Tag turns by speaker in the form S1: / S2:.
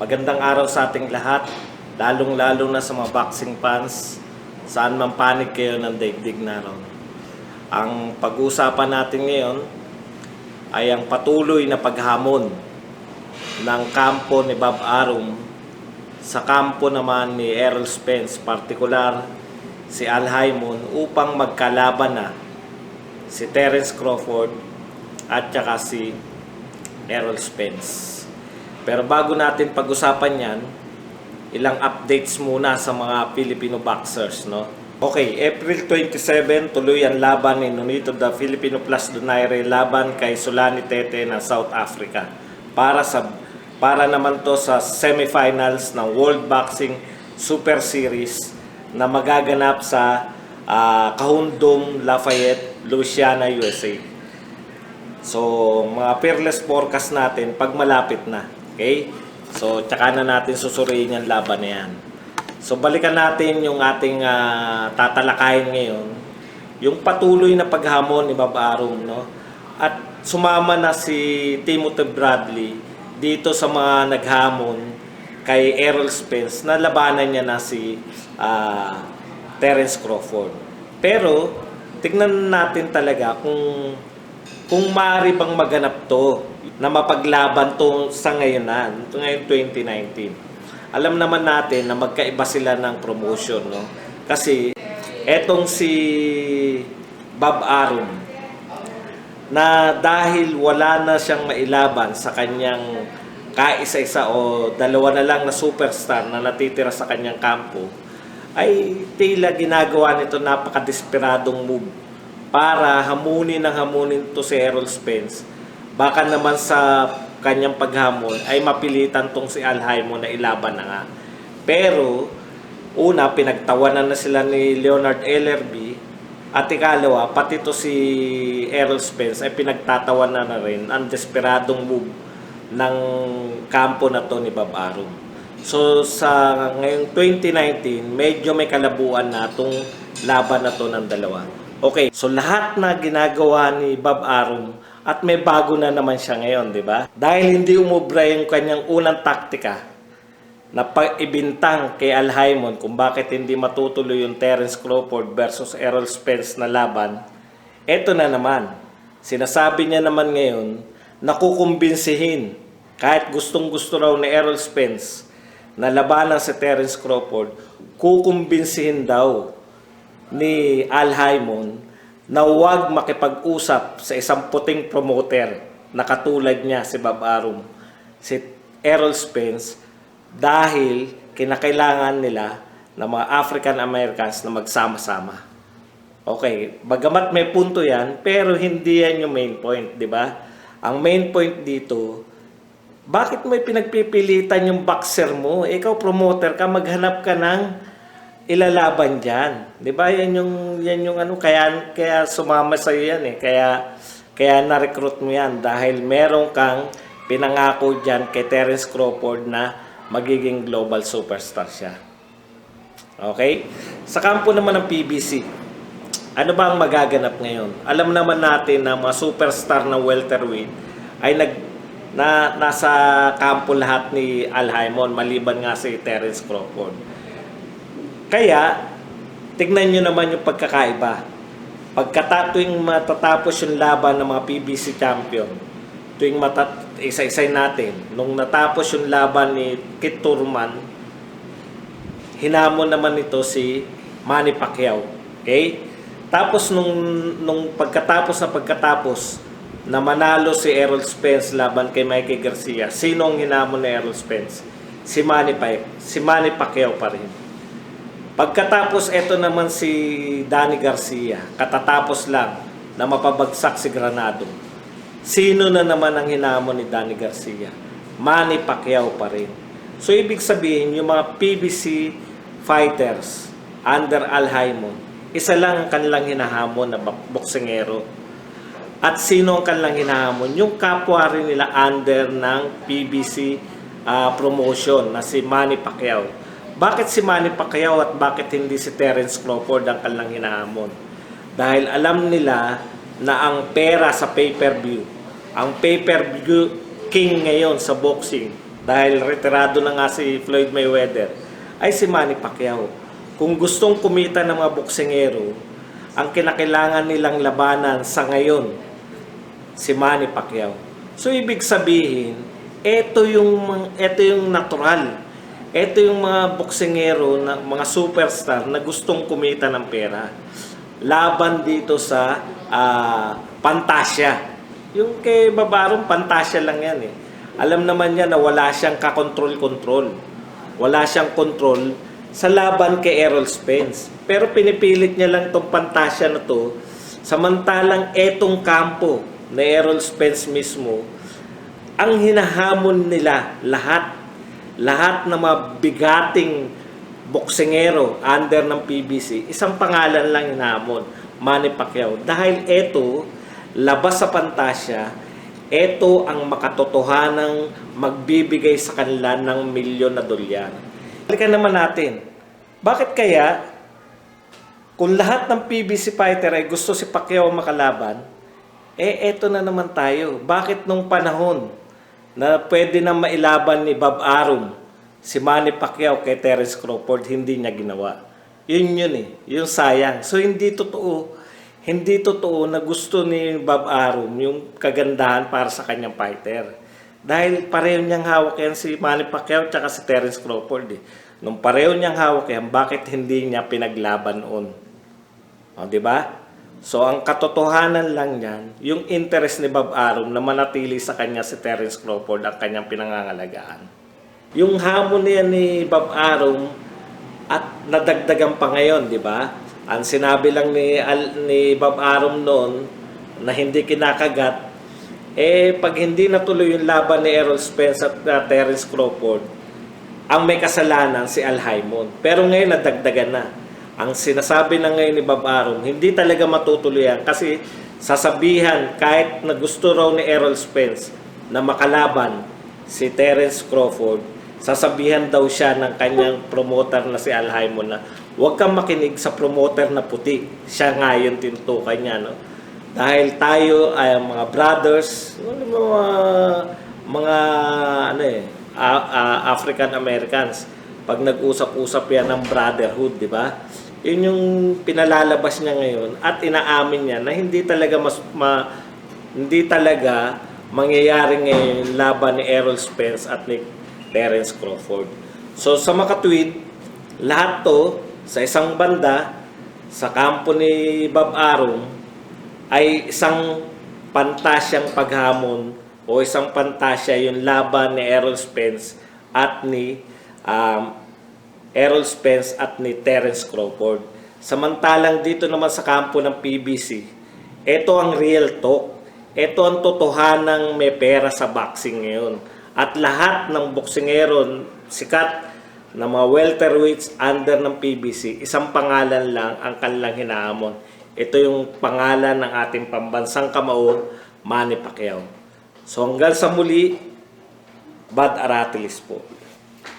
S1: Magandang araw sa ating lahat, lalong-lalo na sa mga boxing fans, saan man panig kayo ng daigdig naroon. Ang pag-uusapan natin ngayon ay ang patuloy na paghamon ng kampo ni Bob Arum sa kampo naman ni Errol Spence, partikular si Al Haymon upang magkalaban na si Terence Crawford at saka si Errol Spence. Pero bago natin pag-usapan yan, ilang updates muna sa mga Filipino boxers, no? Okay, April 27, tuloy ang laban ni Nonito da Filipino Plus Donaire laban kay Solani Tete ng South Africa para sa para naman to sa semifinals ng World Boxing Super Series na magaganap sa ah, Kahundong Lafayette, Louisiana, USA. So, mga fearless forecast natin pag malapit na. Okay? So, tsaka na natin susuriin yung laban na yan. So, balikan natin yung ating ah, tatalakayin ngayon. Yung patuloy na paghamon ni Bob Arum, no? At sumama na si Timothy Bradley dito sa mga naghamon kay Errol Spence na labanan niya na si ah, Terence Crawford. Pero, tignan natin talaga kung kung maaari bang maganap to na mapaglaban to sa ngayon na, ngayon 2019. Alam naman natin na magkaiba sila ng promotion, no? Kasi etong si Bob Arum na dahil wala na siyang mailaban sa kanyang kaisa-isa o dalawa na lang na superstar na natitira sa kanyang kampo, ay tila ginagawa nito napakadesperadong move para hamunin ng hamunin to si Errol Spence. Baka naman sa kanyang paghamon ay mapilitan tong si Al Haymon na ilaban na nga. Pero, una, pinagtawanan na sila ni Leonard Ellerby at ikalawa, pati to si Errol Spence ay pinagtatawanan na rin ang desperadong move ng kampo na to ni Bob Arum. So sa ngayong 2019, medyo may kalabuan na itong laban na to ng dalawa. Okay, so lahat na ginagawa ni Bob Arum at may bago na naman siya ngayon, di ba? Dahil hindi umubra yung kanyang unang taktika na pag-ibintang kay Al Haymon kung bakit hindi matutuloy yung Terence Crawford versus Errol Spence na laban, eto na naman. Sinasabi niya naman ngayon na kukumbinsihin kahit gustong gusto raw ni Errol Spence na labanan si Terence Crawford, kukumbinsihin daw ni Al Haymon na huwag makipag-usap sa isang puting promoter na katulad niya si Bob Arum, si Errol Spence, dahil kinakailangan nila ng mga African Americans na magsama-sama. Okay, bagamat may punto yan, pero hindi yan yung main point, di ba? Ang main point dito, bakit may pinagpipilitan yung boxer mo? Ikaw promoter ka, maghanap ka ng ilalaban diyan. 'Di ba? Yan yung yan yung ano kaya kaya sumama sa yan eh. Kaya kaya na-recruit mo yan dahil meron kang pinangako diyan kay Terence Crawford na magiging global superstar siya. Okay? Sa kampo naman ng PBC, ano ba ang magaganap ngayon? Alam naman natin na mga superstar na welterweight ay nag na nasa kampo lahat ni Al Haymon maliban nga si Terence Crawford. Kaya, tignan nyo naman yung pagkakaiba. Pagkata tuwing matatapos yung laban ng mga PBC champion, tuwing matat isa-isay natin, nung natapos yung laban ni Kit Turman, hinamon naman ito si Manny Pacquiao. Okay? Tapos nung, nung pagkatapos na pagkatapos, na manalo si Errol Spence laban kay Mikey Garcia, sino ang hinamon ni Errol Spence? Si Manny, pa- si Manny Pacquiao pa rin. Pagkatapos ito naman si Danny Garcia, katatapos lang na mapabagsak si Granado. Sino na naman ang hinamon ni Danny Garcia? Manny Pacquiao pa rin. So ibig sabihin, yung mga PBC fighters under Al Haymon, isa lang ang kanilang hinahamon na boksingero. At sino ang kanilang hinahamon? Yung kapwa rin nila under ng PBC ah, promotion na si Manny Pacquiao. Bakit si Manny Pacquiao at bakit hindi si Terence Crawford ang kanilang hinahamon? Dahil alam nila na ang pera sa pay-per-view, ang pay-per-view king ngayon sa boxing dahil retirado na nga si Floyd Mayweather, ay si Manny Pacquiao. Kung gustong kumita ng mga boksingero, ang kinakailangan nilang labanan sa ngayon, si Manny Pacquiao. So ibig sabihin, ito yung ito yung natural. Ito yung mga boksingero na mga superstar na gustong kumita ng pera. Laban dito sa ah, Pantasya. Yung kay Babarong Pantasya lang yan eh. Alam naman niya na wala siyang kakontrol-kontrol. Wala siyang kontrol sa laban kay Errol Spence. Pero pinipilit niya lang tong Pantasya na to samantalang etong kampo na Errol Spence mismo ang hinahamon nila lahat lahat ng mga boksingero under ng PBC isang pangalan lang hinahamon Manny Pacquiao. Dahil eto labas sa pantasya ito ang makatotohanang magbibigay sa kanila ng milyon na dolyar. Balikan naman natin. Bakit kaya kung lahat ng PBC fighter ay gusto si Pacquiao makalaban, eh eto na naman tayo. Bakit nung panahon na pwede na mailaban ni Bob Arum si Manny Pacquiao kay Terence Crawford, hindi niya ginawa. Yun yun eh. Yung sayang. So hindi totoo. Hindi totoo na gusto ni Bob Arum yung kagandahan para sa kanyang fighter. Dahil pareho niyang hawak yan si Manny Pacquiao at si Terence Crawford eh. Nung pareho niyang hawak yan, bakit hindi niya pinaglaban noon? O, di ba? So, ang katotohanan lang yan, yung interest ni Bob Arum na manatili sa kanya si Terence Crawford ang kanyang pinangangalagaan. Yung hamon niya ni Bob Arum at nadagdagan pa ngayon, di ba? Ang sinabi lang ni, Al, ni Bob Arum noon na hindi kinakagat, eh pag hindi natuloy yung laban ni Errol Spence at uh, Terence Crawford, ang may kasalanan si Al Haymon. Pero ngayon nadagdagan na. Ang sinasabi na ngayon ni Bob Arum, hindi talaga matutuloy yan kasi sasabihan kahit na gusto raw ni Errol Spence na makalaban si Terence Crawford, sasabihan daw siya ng kanyang promoter na si Al Haymon na huwag kang makinig sa promoter na puti. Siya nga yung tinutukan niya. No? Dahil tayo ay mga brothers, mga, mga ano eh, African Americans. Pag nag-usap-usap yan ng brotherhood, di ba? Yun yung pinalalabas niya ngayon at inaamin niya na hindi talaga mas ma, hindi talaga mangyayari ngayon laban ni Errol Spence at ni Terence Crawford. So sa makatweet, lahat to sa isang banda sa kampo ni Bob Arum ay isang pantasyang paghamon o isang pantasya yung laban ni Errol Spence at ni um, Errol Spence at ni Terence Crawford. Samantalang dito naman sa kampo ng PBC, ito ang real talk. Ito ang totohanang may pera sa boxing ngayon. At lahat ng boksingero sikat na mga welterweights under ng PBC, isang pangalan lang ang kanilang hinahamon. Ito yung pangalan ng ating pambansang kamao, Manny Pacquiao. So hanggang sa muli, Bad Aratilis po.